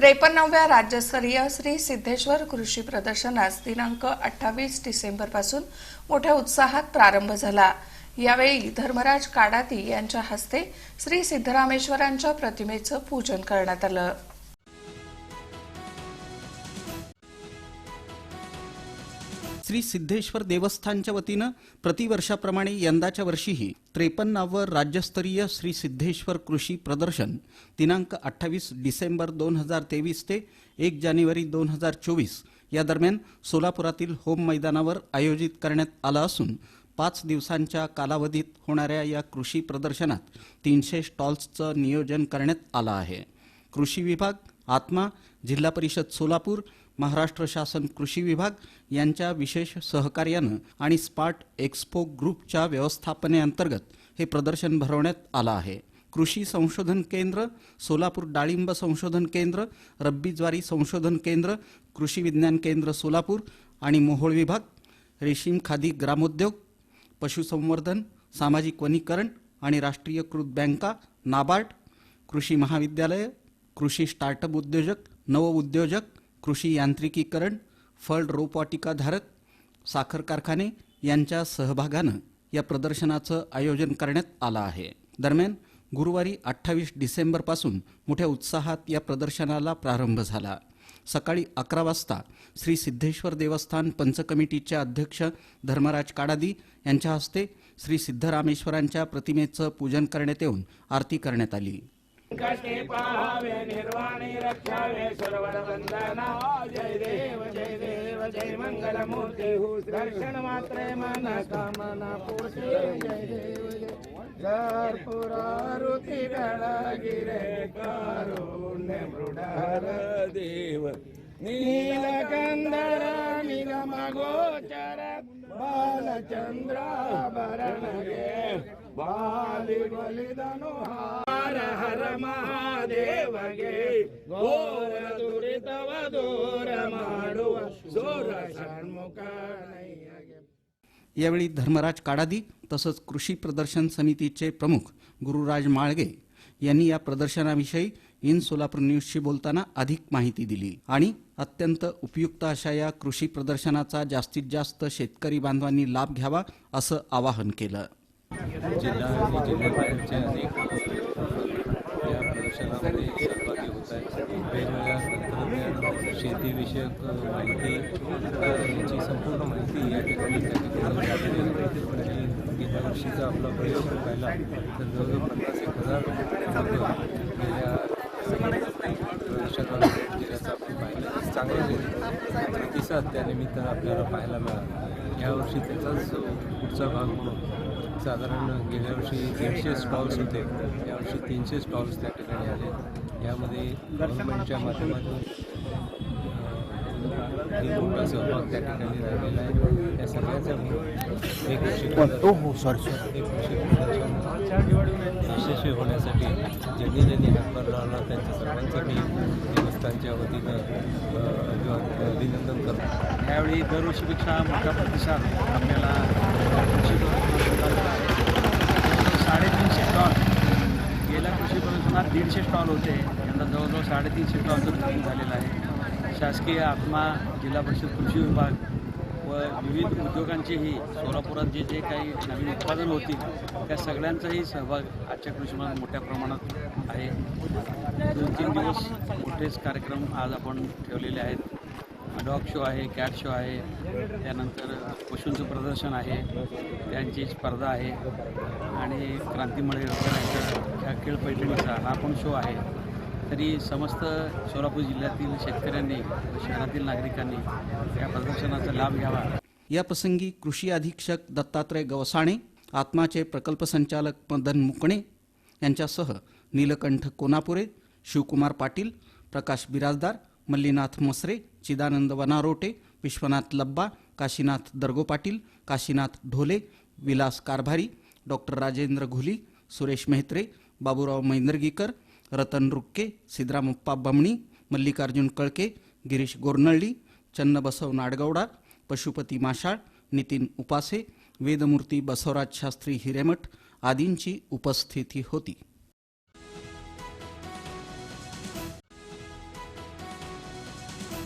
त्रेपन्नाव्या राज्यस्तरीय श्री सिद्धेश्वर कृषी प्रदर्शनास दिनांक अठ्ठावीस डिसेंबरपासून मोठ्या उत्साहात प्रारंभ झाला. यावेळी धर्मराज काडाती यांच्या हस्ते श्री सिद्धरामेश्वरांच्या प्रतिमेचं पूजन करण्यात आलं. श्री सिद्धेश्वर देवस्थानच्या वतीनं प्रतिवर्षाप्रमाणे यंदाच्या वर्षीही त्रेपन्नावं राज्यस्तरीय श्री सिद्धेश्वर कृषी प्रदर्शन दिनांक अठ्ठावीस डिसेंबर दोन हजार तेवीस ते एक जानेवारी दोन हजार चोवीस या दरम्यान सोलापुरातील होम मैदानावर आयोजित करण्यात आलं असून पाच दिवसांच्या कालावधीत होणाऱ्या या कृषी प्रदर्शनात तीनशे स्टॉल्सचं नियोजन करण्यात आलं आहे. कृषी विभाग आत्मा जिल्हा परिषद सोलापूर महाराष्ट्र शासन कृषी विभाग यांच्या विशेष सहकार्यानं आणि स्पार्ट एक्स्पो ग्रुपच्या व्यवस्थापनेअंतर्गत हे प्रदर्शन भरवण्यात आलं आहे. कृषी संशोधन केंद्र सोलापूर डाळिंब संशोधन केंद्र रब्बी ज्वारी संशोधन केंद्र कृषी विज्ञान केंद्र सोलापूर आणि मोहोळ विभाग रेशीम खादी ग्रामोद्योग पशुसंवर्धन सामाजिक वनीकरण आणि राष्ट्रीयकृत बँका नाबार्ड कृषी महाविद्यालय कृषी स्टार्टअप उद्योजक नवउद्योजक कृषी यांत्रिकीकरण फळ रोपवाटिकाधारक साखर कारखाने यांच्या सहभागानं या प्रदर्शनाचं आयोजन करण्यात आलं आहे. दरम्यान गुरुवारी अठ्ठावीस डिसेंबरपासून मोठ्या उत्साहात या प्रदर्शनाला प्रारंभ झाला. सकाळी अकरा वाजता श्री सिद्धेश्वर देवस्थान पंचकमिटीचे अध्यक्ष धर्मराज काडादी यांच्या हस्ते श्री सिद्धरामेश्वरांच्या प्रतिमेचं पूजन करण्यात येऊन आरती करण्यात आली. कष्टे पाहावे निर्वाणी रक्षावे सर्वर वंदना जय देव जय देव जय मंगल मूर्ती दर्शन मात्रे मन कामना पूर्ती। जय देव जय पुरारुती गिरे कारुण्य मृडार देव। नीलकंदर निगम गोचर बालचंद्र भरण बाली बलिदनु हर हर महादेव गे घोर दुरितव दूर माडुव सोर षण्मुख यावेळी धर्मराज काडादी तसंच कृषी प्रदर्शन समितीचे प्रमुख गुरुराज माळगे यांनी या प्रदर्शनाविषयी इन सोलापूर न्यूजशी बोलताना अधिक माहिती दिली आणि अत्यंत उपयुक्त अशा या कृषी प्रदर्शनाचा जास्तीत जास्त शेतकरी बांधवांनी लाभ घ्यावा असं आवाहन केलं. जिल्हा आणि जिल्ह्याबाहेरचे अनेक या प्रदर्शनामध्ये सहभागी होत आहेत. वेगवेगळ्या तंत्रज्ञान शेतीविषयक माहिती याची संपूर्ण माहिती या ठिकाणी त्या ठिकाणी गेल्या वर्षीचा आपला प्रयोग पाहिला तर जवळजवळ पन्नास एक हजार गेल्या दिल्याचं आपण पाहिलं चांगला प्रतिसाद त्यानिमित्तानं आपल्याला पाहायला मिळाला. यावर्षी त्याचाच पुढचा भाग म्हणून साधारण गेल्या वर्षी दीडशे स्टॉल्स होते. यावर्षी तीनशे स्टॉल्स त्या ठिकाणी आले. यामध्ये गव्हर्नमेंटच्या माध्यमातून एक मोठा सहभाग त्या ठिकाणी राहिलेला आहे. या सगळ्याचा मिळून हे हो यशस्वी होण्यासाठी ज्यांनी ज्यांनी हातभार लावला त्यांच्या सर्वांचं मी देवस्थानच्या वतीनं अभिनंदन करतो. त्यावेळी दरवर्षीपेक्षा मोठा प्रतिसाद आपल्याला कृषी प्रदर्शनाला आहे. साडेतीनशे स्टॉल गेल्या कृषी स्टॉल होते. यांना जवळजवळ साडेतीनशे स्टॉलचं बुकिंग झालेलं आहे. शासकीय आत्मा जिल्हा परिषद कृषी विभाग व विविध उद्योगांचेही सोलापुरात जे जे काही नवीन उत्पादन होतील त्या सगळ्यांचाही सहभाग आजच्या कृषीमध्ये मोठ्या प्रमाणात आहे. दोन तीन दिवस मोठेच कार्यक्रम आज आपण ठेवलेले आहेत. डॉग शो आहे कॅट शो आहे त्यानंतर पशूंचं प्रदर्शन आहे त्यांची स्पर्धा आहे आणि क्रांतीमुळे ह्या खेळ पैठणीचा हा पण शो आहे. तरी समस्त सोलापूर जिल्ह्यातील शेतकऱ्यांनी शहरातील नागरिकांनी या प्रदर्शनाचा लाभ घ्यावा. या प्रसंगी कृषी अधीक्षक दत्तात्रय गवसाणे आत्माचे प्रकल्प संचालक मदन मुकणे यांच्यासह नीलकंठ कोनापुरे शिवकुमार पाटील प्रकाश बिराजदार मल्लीनाथ मसरे चिदानंद वनारोटे विश्वनाथ लब्बा काशीनाथ दर्गो पाटील काशीनाथ ढोले विलास कारभारी डॉक्टर राजेंद्र घुली सुरेश मेहत्रे बाबूराव मैंदर्गीकर रतन रुक्के सिद्धरामप्पा बमणी मल्लिकार्जुन कळके गिरीश गोरनळ्ळी चन्नबसव नाडगौडा पशुपती माशाळ नितीन उपासे वेदमूर्ती बसवराज शास्त्री हिरेमठ आदींची उपस्थिती होती.